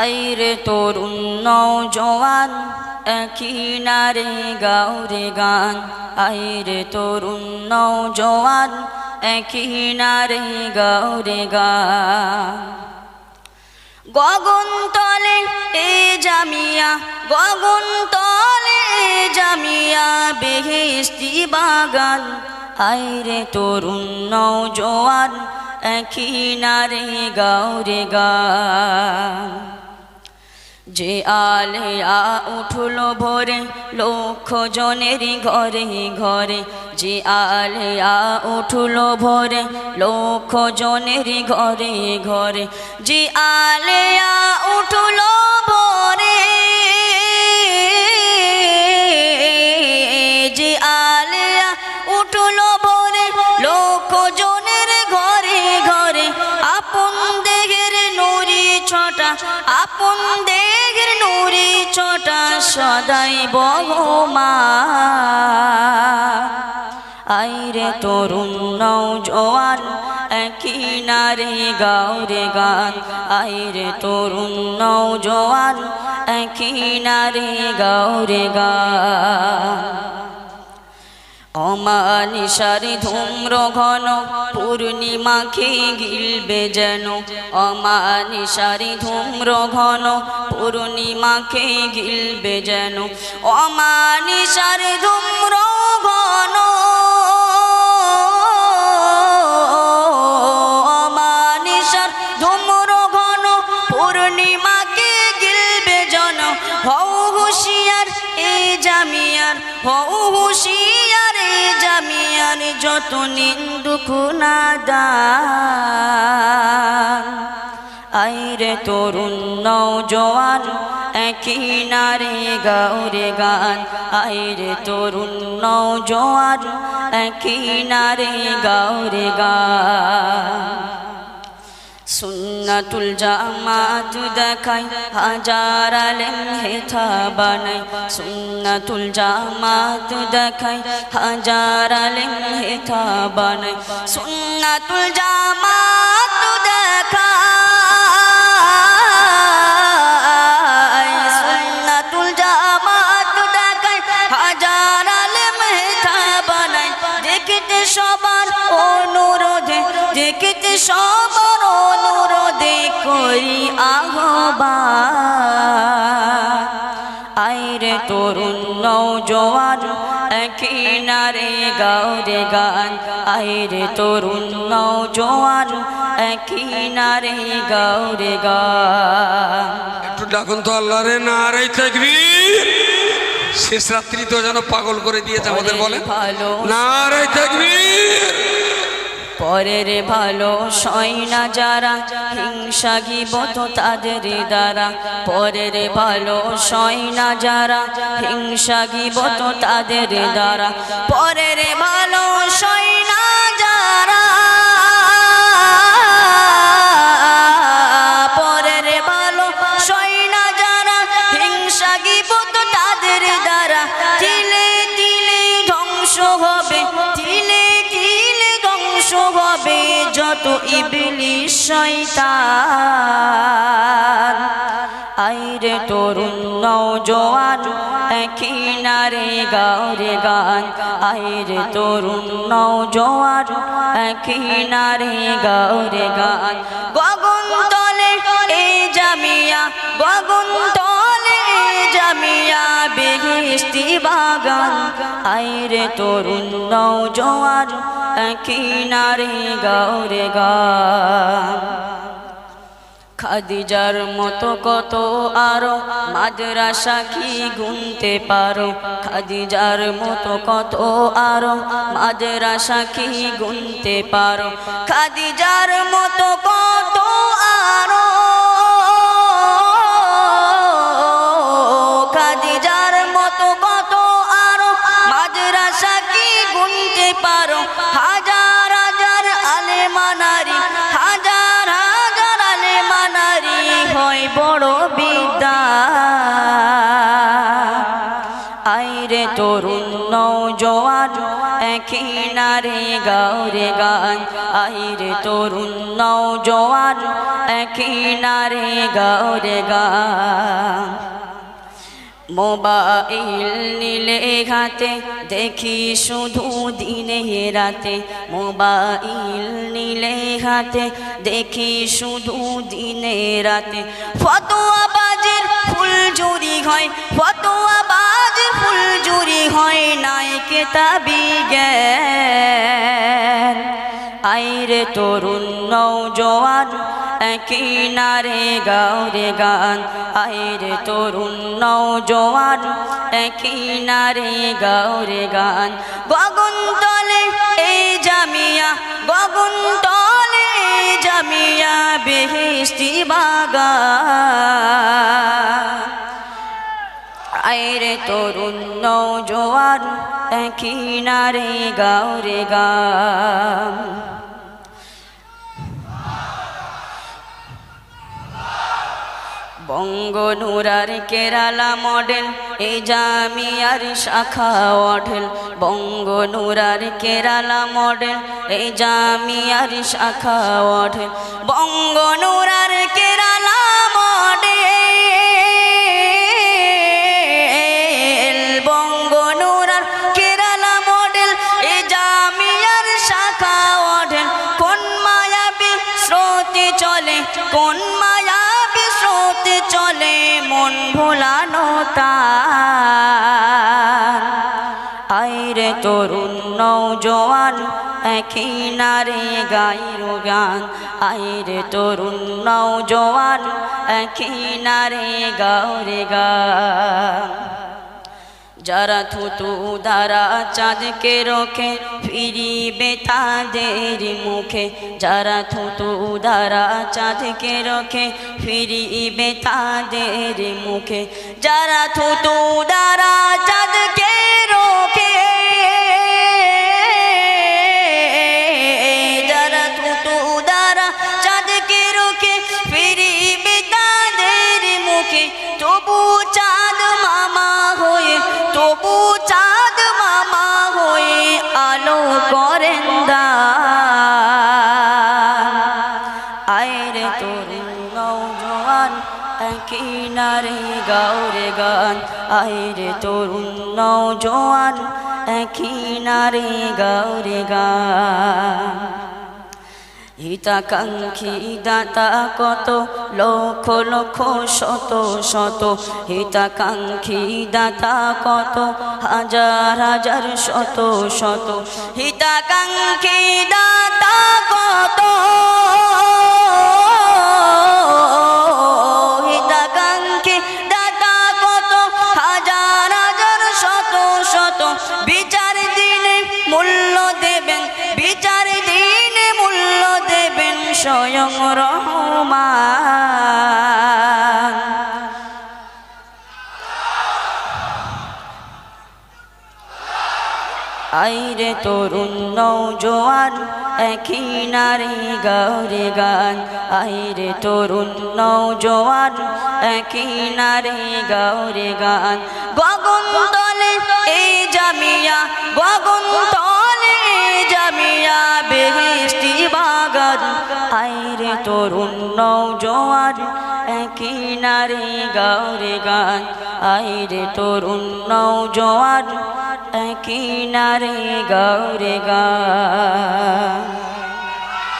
আইরে তরুণ নৌজওয়ান একই নারে গাউরে গান। আইরে তরুণ নৌজওয়ান একই নারে গাউরে গান। গগন তলে এ জামিয়া, গগন তলে এ জামিয়া বেহেস্তি বাগান। আইরে তরুণ নৌজওয়ান একই নারে গাউরে গান। যে আলেয়া উঠল ভোরে লক্ষ জনের ঘরে ঘরে। যে আলেয়া উঠল ভোরে লক্ষ জনের ঘরে ঘরে। যে আলেয়া উঠল আপন দেহের নুরি ছটা সদাই বহমা আইরে তরুণ নৌজওয়ান একই নারে গাউরে গান। আইরে তরুণ নৌজওয়ান একই নারে গাউরে গান। অমানিসারে ধূম্র ঘন পূর্ণিমাকে গিলবে যেন। অমানিসারে ধূম্র ঘন পূর্ণিমাকে গিলবে যেন। অমানিসারে ধূম্র ঘন অমানিসার ধূম্র ঘন পূর্ণিমাকে গিলবে জন হও হুশিয়ার এ জামিয়ার, হও হুশিয়ার জামিয়ার যত নিন্দুক নাদান আইরে তরুণ নৌজওয়ান একই নারে গাউরে গান। আইরে তরুণ নৌজওয়ান একই নারে গাউরে গান। সুন্নাতুল জামাত দেখাই, হাজার আলেম হেথা বানাই সুন্নাতুল জামাত দেখাই, হাজার আলেম হেথা বানাই সুন্নাতুল জামাত দেখাই, সুন্নাতুল জামাত দেখাই, হাজার আলেম হেথা বানাই দেখতে সবার অনুরোধে, দেখতে সবার করি আহ্বান। আইরে তরুণ নৌজওয়ান একই নারে গাউরে গান। আইরে তরুণ নৌজওয়ান একই নারে গাউরে গান। একটু ডাকুন তো আল্লাহ রে নারাই তাকবীর শেষ রাত্রি তো যেন পাগল করে দিয়েছে আমাদের বলে। ভালো নারাই তাকবীর পরের ভালো সয়না যারা, হিংসা গিবত তাদের দ্বারা। পরের ভালো সয়না যারা, হিংসা গিবত তাদের দ্বারা। পরের ভালো সয়না যত ইবলিশ শয়তান। আইরে তরুণ নৌজওয়ান একই নারে গাওরে গান। আইরে তরুণ নৌজওয়ান একই নারে গাওরে গান। গগন বেহেস্তি বাগান। আইরে তরুণ নৌজওয়ান একই নারে গাওরে গান। খাদিজার মতো কত আরও মাদ্রাসা কি গুনতে পারো? খাদিজার মতো কত আরও মাদ্রাসা কি গুনতে পারো? খাদিজার মতো কত আইরে তরুণ নৌজওয়ান একই নারে গাওরে গান, আইরে তরুণ নৌজোয়ান একই নারে গাওরে গান। মোবাইল নিলে ঘাতে দেখি শুধু দিনে রাতে। মোবাইল নিলে ঘাতে দেখি শুধু দিনে রাতে। ফতোয়া বাজের ফুল জুরি হয়, ফতোয়া বাজের ফুল জুরি হয় নাই কেতাবি জ্ঞান। আইরে তরুণ নৌজোয়ান একই নারে গাওরে গান। আইরে তরুণ নৌজোয়ান একই নারে গাওরে গান। গগন তলে এই জামিয়া, গগন তলে জামিয়া বেহেস্তি বাগান। আইরে তরুণ নৌজোয়ান একই নারে গাওরে গান বঙ্গনুরার কেরালা মডেল এই জামিয়ার শাখা অঢেল। বঙ্গনুরার কেরালা মডেল এই জামিয়ার শাখা অঢেল। বঙ্গনুরার কেরালা কোন মায়া স্রোতে চলে মন ভোলানো তার? আইরে তরুণ নৌজওয়ান একই নারে গাইর গান। আইরে তরুণ নৌজওয়ান একই নারে গাওরে গান। যারা থুতু দ্বারা চাঁদকে রোখে, ফিরিবে তাদের মুখে। যারা থুতু দ্বারা চাঁদকে রোখে, ফিরিবে তাদের মুখে। যারা থুতু দ্বারা চাঁদকে রোখে তবু হয়ে তবু চাঁদ মামা হয়ে আলো করেন আয়রে তরুণ নৌজওয়ান একই নারে গাওরে গান। আয়রে তরুণ নৌজওয়ান একই নারে গাওরে গান। হিতাকাঙ্ক্ষী দাতা কত? লক্ষ লক্ষ, শত শত। হিতাকাঙ্ক্ষী দাতা কত? হাজার হাজার, শত শত। হিতাকাঙ্ক্ষী দাতা কত? স্বয়ং রহমান। আইরে তরুণ নৌজোয়ান একই নারী গাওরে গান। আইরে তরুণ নৌজোয়ান একই নারী গাওরে গান। গগন তলে এই জামিয়া গগন তলে তরুণ নৌজোয়ান একই নারী গাউরে গান। আইরে তরুণ নৌজোয়ান একই নারী গৌরে গা